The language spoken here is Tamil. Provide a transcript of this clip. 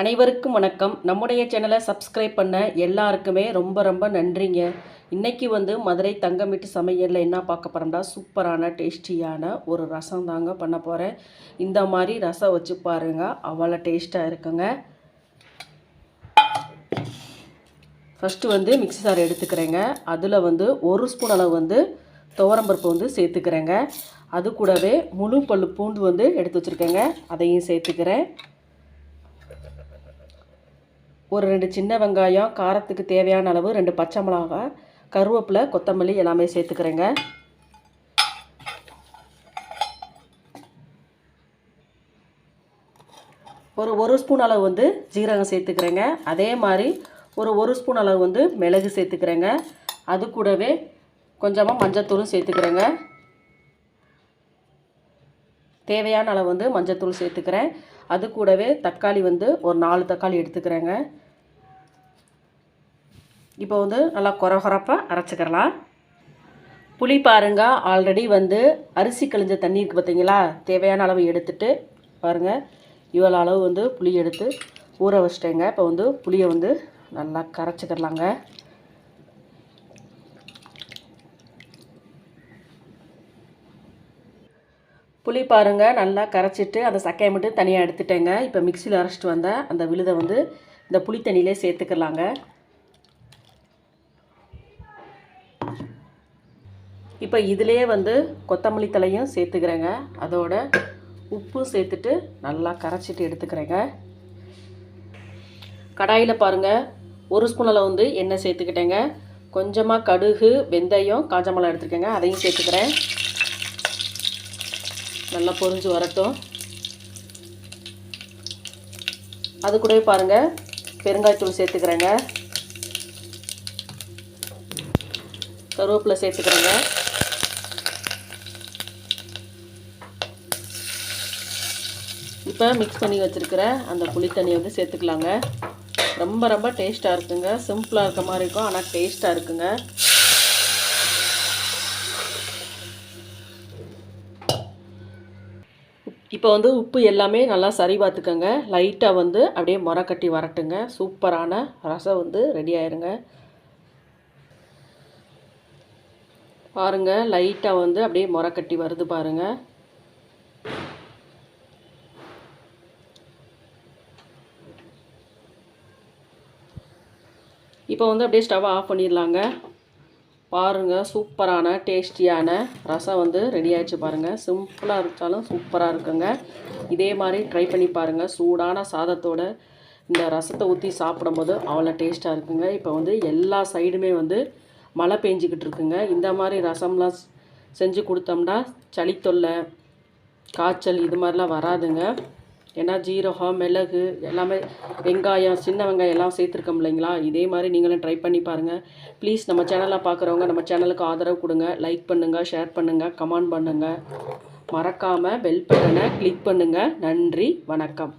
அனைவருக்கும் வணக்கம். நம்முடைய சேனலை சப்ஸ்கிரைப் பண்ண எல்லாருக்குமே ரொம்ப ரொம்ப நன்றிங்க. இன்றைக்கி வந்து மதுரை தங்கமிட்டு சமையலில் என்ன பார்க்க போகிறோம்னா சூப்பரான டேஸ்டியான ஒரு ரசம் தாங்க பண்ண போகிறேன் இந்த மாதிரி ரசம் வச்சு பாருங்க. அவ்வளோ டேஸ்ட்டாக இருக்குங்க. ஃபஸ்ட்டு வந்து மிக்ஸி சார் எடுத்துக்கிறேங்க. அதில் வந்து ஒரு ஸ்பூன் அளவு வந்து துவரம்பருப்பு வந்து சேர்த்துக்கிறேங்க. அது கூடவே முழு பல்லு பூண்டு வந்து எடுத்து வச்சுருக்கேங்க. அதையும் சேர்த்துக்கிறேன். ஒரு ரெண்டு சின்ன வெங்காயம் காரத்துக்கு தேவையான அளவு ரெண்டு பச்சை மிளகாய் கருவேப்பிலை கொத்தமல்லி எல்லாமே சேர்த்துக்கிறேங்க. ஒரு ஒரு ஸ்பூன் அளவு வந்து ஜீரகம் சேர்த்துக்கிறேங்க. அதே மாதிரி ஒரு ஒரு ஸ்பூன் அளவு வந்து மிளகு சேர்த்துக்கிறேங்க. அது கூடவே கொஞ்சமாக மஞ்சத்தூளும் சேர்த்துக்கிறேங்க. தேவையான அளவு வந்து மஞ்சத்தூள் சேர்த்துக்கிறேன். அது கூடவே தக்காளி வந்து ஒரு நாலு தக்காளி எடுத்துக்கிறேங்க. இப்போ வந்து நல்லா குறகுறப்பாக அரைச்சிக்கிறலாம். புளி பாருங்க ஆல்ரெடி வந்து அரிசி கழிஞ்ச தண்ணி இருக்குது பார்த்தீங்களா? தேவையான அளவு எடுத்துட்டு பாருங்கள் இவ்வளோ அளவு வந்து புளி எடுத்து ஊற வச்சிட்டேங்க. இப்போ வந்து புளியை வந்து நல்லா கரைச்சிக்கிறலாங்க புளி பாருங்கள் நல்லா கரைச்சிட்டு அந்த சக்கையை மட்டும் தனியாக எடுத்துட்டேங்க. இப்போ மிக்சியில் அரைச்சிட்டு வந்த அந்த விழுதை வந்து இந்த புளி தண்ணியிலே சேர்த்துக்கலாங்க. இப்போ இதிலே வந்து கொத்தமல்லி தலையும் சேர்த்துக்கிறேங்க. அதோட உப்பும் சேர்த்துட்டு நல்லா கரைச்சிட்டு எடுத்துக்கிறேங்க. கடாயில் பாருங்கள் ஒரு ஸ்பூன் அளவு வந்து எண்ணெய் சேர்த்துக்கிட்டேங்க. கொஞ்சமாக கடுகு வெந்தயம் காஞ்ச மிளகா எடுத்துருக்கேங்க. அதையும் சேர்த்துக்கிறேன். நல்லா பொரிஞ்சு வரட்டும். அது கூடவே பாருங்கள் பெருங்காயத்தூள் சேர்த்துக்கிறேங்க. கருவேப்பிலை சேர்த்துக்கிறேங்க. இப்போ மிக்ஸ் பண்ணி வச்சுருக்கிற அந்த புளி தண்ணியை வந்து சேர்த்துக்கலாங்க. ரொம்ப ரொம்ப டேஸ்ட்டாக இருக்குங்க. சிம்பிளாக இருக்க மாதிரி இருக்கும் ஆனால் டேஸ்ட்டாக இருக்குங்க. இப்போ வந்து உப்பு எல்லாமே நல்லா சரி பார்த்துக்கோங்க. லைட்டாக வந்து அப்படியே முறை கட்டி வரட்டுங்க. சூப்பரான ரசம் வந்து ரெடி ஆயிருங்க. பாருங்கள் லைட்டாக வந்து அப்படியே முறை கட்டி வருது பாருங்கள் இப்போ வந்து அப்படியே ஸ்டவ் ஆஃப் பண்ணிடலாங்க. பாருங்கள் சூப்பரான டேஸ்டியான ரசம் வந்து ரெடி ஆயிடுச்சு பாருங்கள் சிம்பிளாக இருந்தாலும் சூப்பராக இருக்குங்க. இதே மாதிரி ட்ரை பண்ணி பாருங்கள் சூடான சாதத்தோட இந்த ரசத்தை ஊற்றி சாப்பிடும்போது அவ்வளோ டேஸ்ட்டாக இருக்குங்க. இப்போ வந்து எல்லா சைடுமே வந்து மழை பெஞ்சிக்கிட்டு இருக்குங்க. இந்த மாதிரி ரசம்லாம் செஞ்சு கொடுத்தோம்னா சளி தொல்லை காய்ச்சல் இது மாதிரிலாம் வராதுங்க. ஏன்னா ஜீரகம் மிளகு எல்லாமே வெங்காயம் சின்ன வெங்காயம் எல்லாம் சேர்த்துருக்கோம் இல்லைங்களா? இதே மாதிரி நீங்களும் ட்ரை பண்ணி பாருங்கள் ப்ளீஸ் நம்ம சேனலில் பார்க்குறவங்க நம்ம சேனலுக்கு ஆதரவு கொடுங்க. லைக் பண்ணுங்கள் ஷேர் பண்ணுங்கள் கமெண்ட் பண்ணுங்கள் மறக்காமல் பெல் பட்டனை கிளிக் பண்ணுங்கள் நன்றி வணக்கம்.